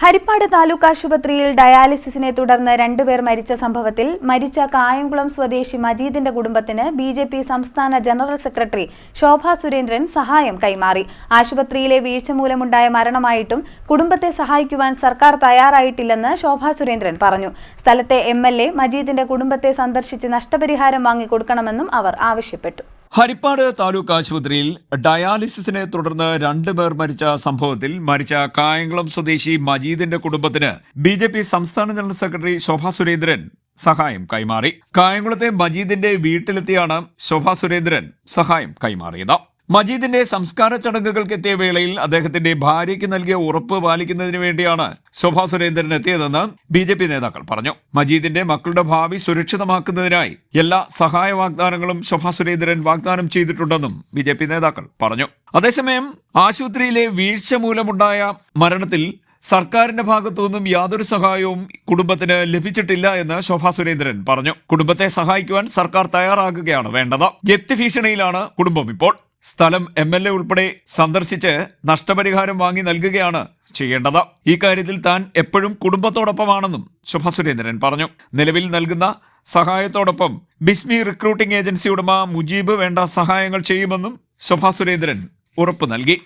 ഹരിപ്പാട് താലൂക്ക് ആശുപത്രിയിൽ ഡയാലിസിസിനെ തുടർന്ന് രണ്ടുപേർ മരിച്ച സംഭവത്തിൽ മരിച്ച കായംകുളം സ്വദേശി മജീദിന്റെ കുടുംബത്തിന് ബി ജെ പി സംസ്ഥാന ജനറൽ സെക്രട്ടറി ശോഭാ സുരേന്ദ്രൻ സഹായം കൈമാറി. ആശുപത്രിയിലെ വീഴ്ച മൂലമുണ്ടായ മരണമായിട്ടും കുടുംബത്തെ സഹായിക്കുവാൻ സർക്കാർ തയ്യാറായിട്ടില്ലെന്ന് ശോഭാ സുരേന്ദ്രൻ പറഞ്ഞു. സ്ഥലത്തെ എം മജീദിന്റെ കുടുംബത്തെ സന്ദർശിച്ച് നഷ്ടപരിഹാരം വാങ്ങിക്കൊടുക്കണമെന്നും അവർ ആവശ്യപ്പെട്ടു. ഹരിപ്പാട് താലൂക്ക് ആശുപത്രിയിൽ ഡയാലിസിസിനെ തുടർന്ന് രണ്ടുപേർ മരിച്ച സംഭവത്തിൽ മരിച്ച കായംകുളം സ്വദേശി മജീദിന്റെ കുടുംബത്തിന് ബി ജെ പി സംസ്ഥാന ജനറൽ സെക്രട്ടറി ശോഭാ സുരേന്ദ്രൻ സഹായം കൈമാറി. കായംകുളത്തെ മജീദിന്റെ വീട്ടിലെത്തിയാണ് ശോഭാ സുരേന്ദ്രൻ സഹായം കൈമാറിയത്. മജീദിന്റെ സംസ്കാര ചടങ്ങുകൾക്കെത്തിയ വേളയിൽ അദ്ദേഹത്തിന്റെ ഭാര്യയ്ക്ക് നൽകിയ ഉറപ്പ് പാലിക്കുന്നതിന് വേണ്ടിയാണ് ശോഭാ സുരേന്ദ്രൻ എത്തിയതെന്ന് ബി ജെ പി നേതാക്കൾ പറഞ്ഞു. മജീദിന്റെ മക്കളുടെ ഭാവി സുരക്ഷിതമാക്കുന്നതിനായി എല്ലാ സഹായ വാഗ്ദാനങ്ങളും ശോഭാ സുരേന്ദ്രൻ വാഗ്ദാനം ചെയ്തിട്ടുണ്ടെന്നും ബി ജെ പി നേതാക്കൾ പറഞ്ഞു. അതേസമയം ആശുപത്രിയിലെ വീഴ്ച മൂലമുണ്ടായ മരണത്തിൽ സർക്കാരിന്റെ ഭാഗത്തു നിന്നും യാതൊരു സഹായവും കുടുംബത്തിന് ലഭിച്ചിട്ടില്ല എന്ന് ശോഭാ സുരേന്ദ്രൻ പറഞ്ഞു. കുടുംബത്തെ സഹായിക്കുവാൻ സർക്കാർ തയ്യാറാകുകയാണ് വേണ്ടത്. ജപ്തി ഭീഷണിയിലാണ് കുടുംബം ഇപ്പോൾ. സ്ഥലം എം എൽ എ ഉൾപ്പെടെ സന്ദർശിച്ച് നഷ്ടപരിഹാരം വാങ്ങി നൽകുകയാണ് ചെയ്യേണ്ടത്. ഈ കാര്യത്തിൽ താൻ എപ്പോഴും കുടുംബത്തോടൊപ്പമാണെന്നും ശുഭ സുരേന്ദ്രൻ പറഞ്ഞു. നിലവിൽ നൽകുന്ന സഹായത്തോടൊപ്പം ബിസ്മി റിക്രൂട്ടിംഗ് ഏജൻസി ഉടമ മുജീബ് വേണ്ട സഹായങ്ങൾ ചെയ്യുമെന്നും ശുഭ സുരേന്ദ്രൻ ഉറപ്പ് നൽകി.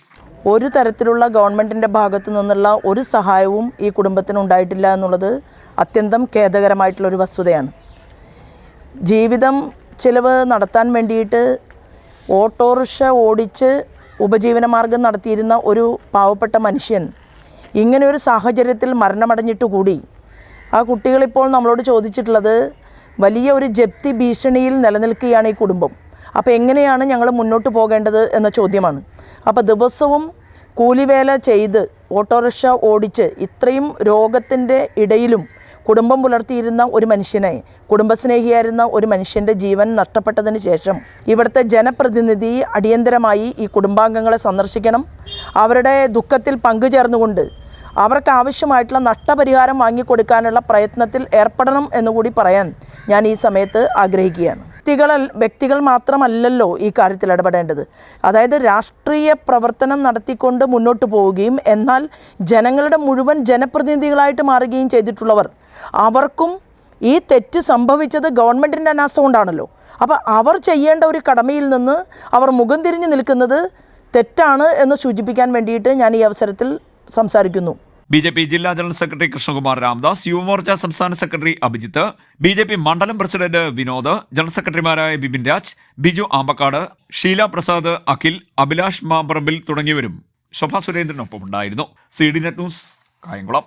ഒരു തരത്തിലുള്ള ഗവൺമെന്റിന്റെ ഭാഗത്തു നിന്നുള്ള ഒരു സഹായവും ഈ കുടുംബത്തിന് ഉണ്ടായിട്ടില്ല എന്നുള്ളത് അത്യന്തം ഖേദകരമായിട്ടുള്ളൊരു വസ്തുതയാണ്. ജീവിതം ചിലവ് നടത്താൻ വേണ്ടിയിട്ട് ഓട്ടോറിക്ഷ ഓടിച്ച് ഉപജീവനമാർഗം നടത്തിയിരുന്ന ഒരു പാവപ്പെട്ട മനുഷ്യൻ ഇങ്ങനെ ഒരു സാഹചര്യത്തിൽ മരണമടഞ്ഞിട്ട് കൂടി. ആ കുട്ടികളിപ്പോൾ നമ്മളോട് ചോദിച്ചിട്ടുള്ളത് വലിയ ഒരു ജപ്തി ഭീഷണിയിൽ നിലനിൽക്കുകയാണ് ഈ കുടുംബം. അപ്പോൾ എങ്ങനെയാണ് ഞങ്ങൾ മുന്നോട്ട് പോകേണ്ടത്? എന്ന ചോദ്യമാണ്. അപ്പോൾ ദിവസവും കൂലിവേല ചെയ്ത് ഓട്ടോറിക്ഷ ഓടിച്ച് ഇത്രയും രോഗത്തിന്റെ ഇടയിലും കുടുംബം പുലർത്തിയിരുന്ന ഒരു മനുഷ്യനെ കുടുംബസ്നേഹിയായിരുന്ന ഒരു മനുഷ്യന്റെ ജീവൻ നഷ്ടപ്പെട്ടതിന് ശേഷം ഇവിടുത്തെ ജനപ്രതിനിധി അടിയന്തരമായി ഈ കുടുംബാംഗങ്ങളെ സന്ദർശിക്കണം. അവരുടെ ദുഃഖത്തിൽ പങ്കുചേർന്നുകൊണ്ട് അവർക്ക് ആവശ്യമായിട്ടുള്ള നഷ്ടപരിഹാരം വാങ്ങിക്കൊടുക്കാനുള്ള പ്രയത്നത്തിൽ ഏർപ്പെടണം എന്നുകൂടി പറയാൻ ഞാൻ ഈ സമയത്ത് ആഗ്രഹിക്കുകയാണ്. വ്യക്തികൾ വ്യക്തികൾ മാത്രമല്ലല്ലോ ഈ കാര്യത്തിൽ ഇടപെടേണ്ടത്. അതായത് രാഷ്ട്രീയ പ്രവർത്തനം നടത്തിക്കൊണ്ട് മുന്നോട്ട് പോവുകയും എന്നാൽ ജനങ്ങളുടെ മുഴുവൻ ജനപ്രതിനിധികളായിട്ട് മാറുകയും ചെയ്തിട്ടുള്ളവർ അവർക്കും ഈ തെറ്റ് സംഭവിച്ചത് ഗവൺമെന്റിന്റെ അനാസ്ഥ കൊണ്ടാണല്ലോ അപ്പോൾ അവർ ചെയ്യേണ്ട ഒരു കടമയിൽ നിന്ന് അവർ മുഖം തിരിഞ്ഞ് നിൽക്കുന്നത് തെറ്റാണ് എന്ന് സൂചിപ്പിക്കാൻ വേണ്ടിയിട്ട് ഞാൻ ഈ അവസരത്തിൽ സംസാരിക്കുന്നു. ബി ജെ പി ജില്ലാ ജനറൽ സെക്രട്ടറി കൃഷ്ണകുമാർ രാംദാസ് യുവമോർച്ച സംസ്ഥാന secretary Abhijith B J P മണ്ഡലം പ്രസിഡന്റ് വിനോദ് ജനറൽ സെക്രട്ടറിമാരായ ബിപിൻ രാജ് ബിജു ആമ്പക്കാട് ഷീല പ്രസാദ് അഖിൽ അഭിലാഷ് മാമ്പറമ്പിൽ തുടങ്ങിയവരും ശോഭാ സുരേന്ദ്രനൊപ്പമുണ്ടായിരുന്നു. C D net news Kayamkulam.